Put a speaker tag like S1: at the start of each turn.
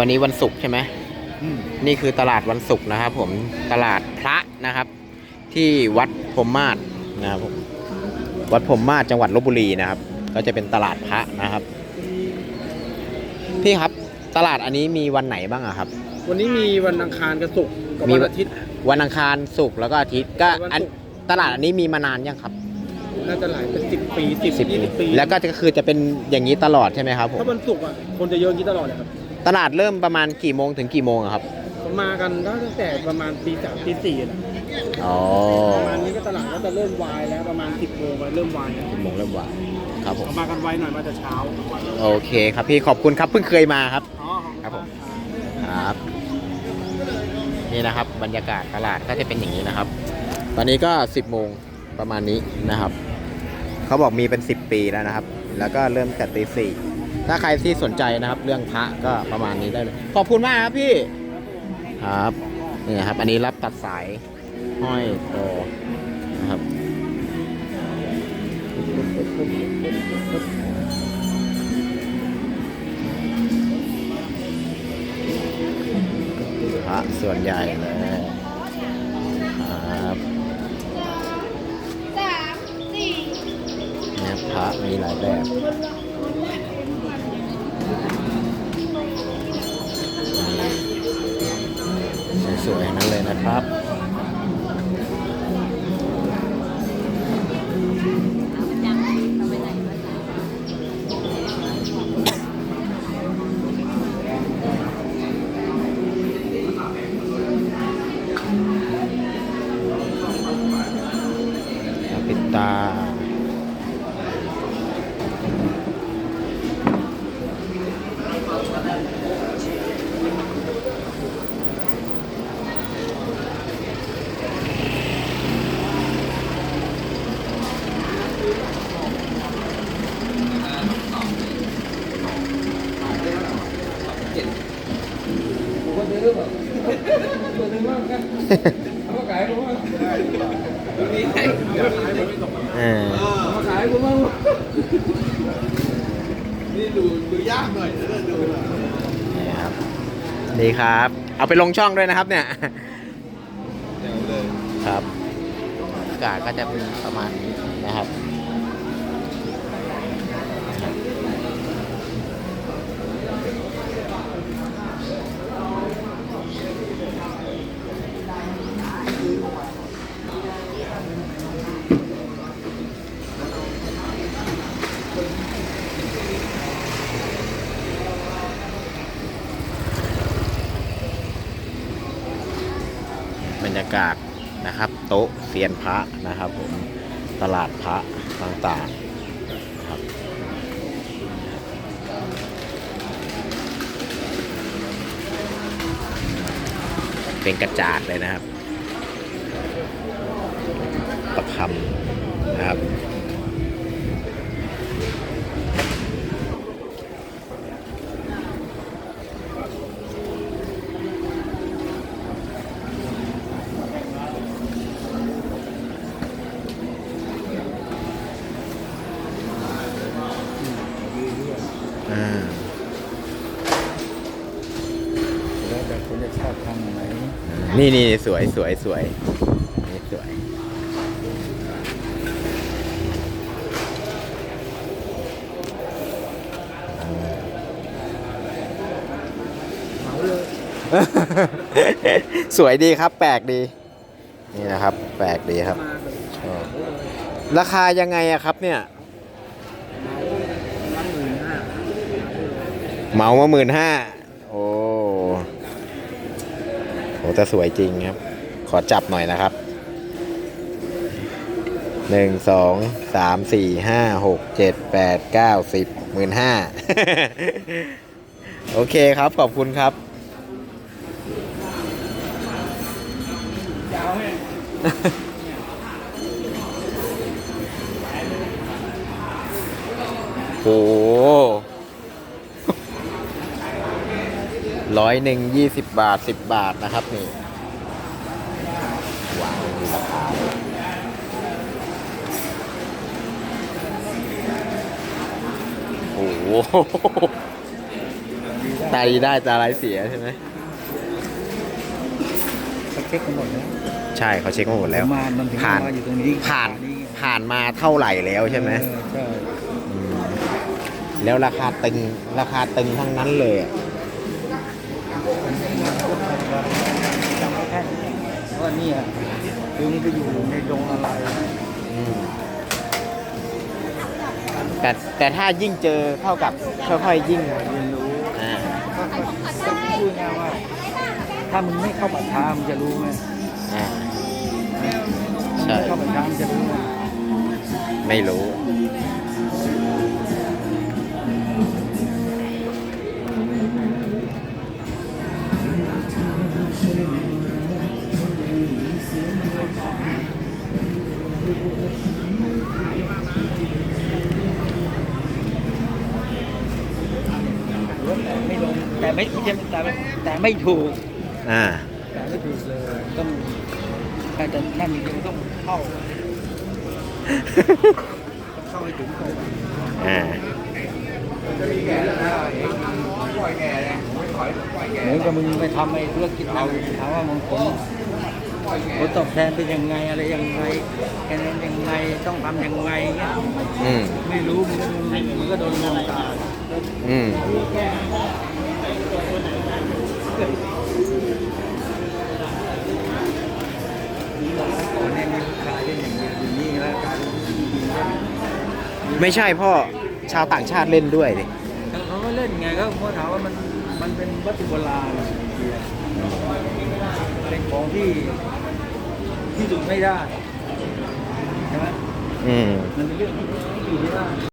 S1: วันนี้วันศุกร์ใช่ไหม
S2: อืม
S1: นี่คือตลาดวันศุกร์นะครับ ผมตลาดพระนะครับ ที่วัดพรหมมาศนะครับผมวัดพรหมมาศจังหวัดลบบุรีนะครับ ก็จะเป็นตลาดพระนะครับ พี่ครับตลาดอันนี้มีวันไหนบ้างอะครับ
S2: วันนี้มีวันอังคารกับศุกร์กับ
S1: มี
S2: วัน
S1: วัน
S2: อาทิตย์
S1: วันอังคารศุกร์แล้วก็อาทิตย์ก็
S2: วัน
S1: อัน
S2: ศุกร์
S1: ตลาดอันนี้มีมานานยังครับ
S2: น่าจะหลายเป็นสิบปีสิบ
S1: สิบ
S2: ยี่สิบปี
S1: แล้วก็จะคือจะเป็นอย่างนี้ตลอดใช่ไหมครับผม
S2: ถ้าวันศุกร์อะคนจะเยอะอย่างนี้ตลอดเลยครับ
S1: ตลาดเริ่มประมาณกี่โมงถึงกี่โมงอะครับ
S2: ผมมากันตั้งแต่ประมาณตีสามตีสี่นะ
S1: อ๋อ
S2: ประมาณนี้ก็ตลาดก็จะเริ่มวายแล้วประมาณสิบโมงเริ่มวายแล้ว
S1: กี่โมงเริ่มวางครับผม
S2: เอามากันไวหน่อยมาแต่เช้า
S1: โอเคครับพี่ขอบคุณครับเพิ่งเคยมาครับ
S2: อ๋อ
S1: ครับผม ครับ นี่นะครับ บรรยากาศตลาดก็จะเป็นอย่างนี้นะครับ ตอนนี้ก็10โมงประมาณนี้นะครับ เขาบอกมีเป็น10ปีแล้วนะครับ แล้วก็เริ่มแต่ตีสี่ ถ้าใครที่สนใจนะครับ เรื่องพระก็ประมาณนี้ได้เลย ขอบคุณมากครับพี่ครับนี่ครับ อันนี้รับตัดสายห้อยคอนะครับพระส่วนใหญ่เลยครับ
S3: สามสี่
S1: เนี่ยพระมีหลายแบบ ครับ เออ
S2: มาขายผมบ้าง
S1: นี่ครับดีครับ เอาไปลงช่องด้วยนะครับเนี่ยครับอากาศก็จะเป็นประมาณนี้นะครับ รรยากาศนะครับ โต๊ะเซียนพระนะครับ ผมตลาดพระต่างๆนะครับเป็นกระจาดเลยนะครับ ประคำ อ่า
S2: แล้วแต่คุณจะชอบทำไหน
S1: นี่นี่สวยสวยสวยนี่สวย
S2: เหมาเลย
S1: สวยดีครับแปลกดี นี่นะครับ แปลกดีครับ
S2: มาแบบ
S1: ชอบราคายังไงอะครับเนี่ย
S2: ร้านหมื่นห้า
S1: เหมามาหมื่นห้าโอ้โหแต่สวยจริงครับ ขอจับหน่อยนะครับหนึ่งสองสามสี่ห้าหกเจ็ดแปดเก้าสิบหมื่นห้าโอเคครับ ขอบคุณครับ
S2: ยาวแห้ง
S1: โอ้โห ร้อยหนึ่งยี่สิบบาทสิบบาทนะครับนี่วางมีราคาโอ้โห
S2: มีได้
S1: ตาดีได้ตาร้ายเสียใช่ไหม
S2: เขาเช็คกันหมดแล้ว
S1: ใช่เขาเช็คมาหมดแล้ว
S2: มามันถึง
S1: ผ่าน
S2: มาอยู่ตรงนี้
S1: ผ่าน
S2: นี่
S1: ผ่านมาเท่าไหร่แล้วใช่ไหม
S2: เออใช่
S1: อืมแล้วราคาตึง ราคาตึงทั้งนั้นเลยอะ
S2: จำไว้แค่นี้ ว่าเนี่ยคือมึงไปอยู่ในดงอะไร
S1: อืมแต่แต่ถ้ายิ่งเจอเท่ากับค่อยๆยิ่ง
S2: เรียนรู้
S1: อ่า
S2: ก็ก็ก็พูดง่ายว่า ถ้ามึงไม่เข้าปัตตามึงจะรู้ไหม
S1: อ่า
S2: มึง
S1: ใช่
S2: ไม่เข้าปัตตามึงจะรู้ไหม
S1: ไม่รู้
S2: แต่ไม่ลงแต่ไม่ใช่แต่ไม่แต่ไม่ถูก
S1: อ่า
S2: แต่ไม่ถูกเลยต้องถ้าจะนั่นจริงๆต้องเข้าต้องเข้าให้ถึงก่อน
S1: อ่า
S2: เหมือนกับมึงไปทำไอ้ธุรกิจเอาถามว่ามึงผล ผลตอบแทนเป็นยังไงอะไรยังไงแค่นั้นยังไงต้องทำยังไงเงี้ย
S1: อืม
S2: ไม่รู้มึงก็มึงก็โดนลวงตา
S1: อืม
S2: ก่อนเนี่ยมีลูกค้าที่อย่างนี้อย่างนี้แล้วการ
S1: ไม่ใช่พ่อชาวต่างชาติเล่นด้วยดิ
S2: เขาก็เล่นไงก็เพราะถามว่ามันมันเป็นวัตถุโบราณ เป็นของที่ที่ดูไม่ได้ใช่ไหม
S1: อืม
S2: มันเป็นเรื่องที่อยู่ไม่ได้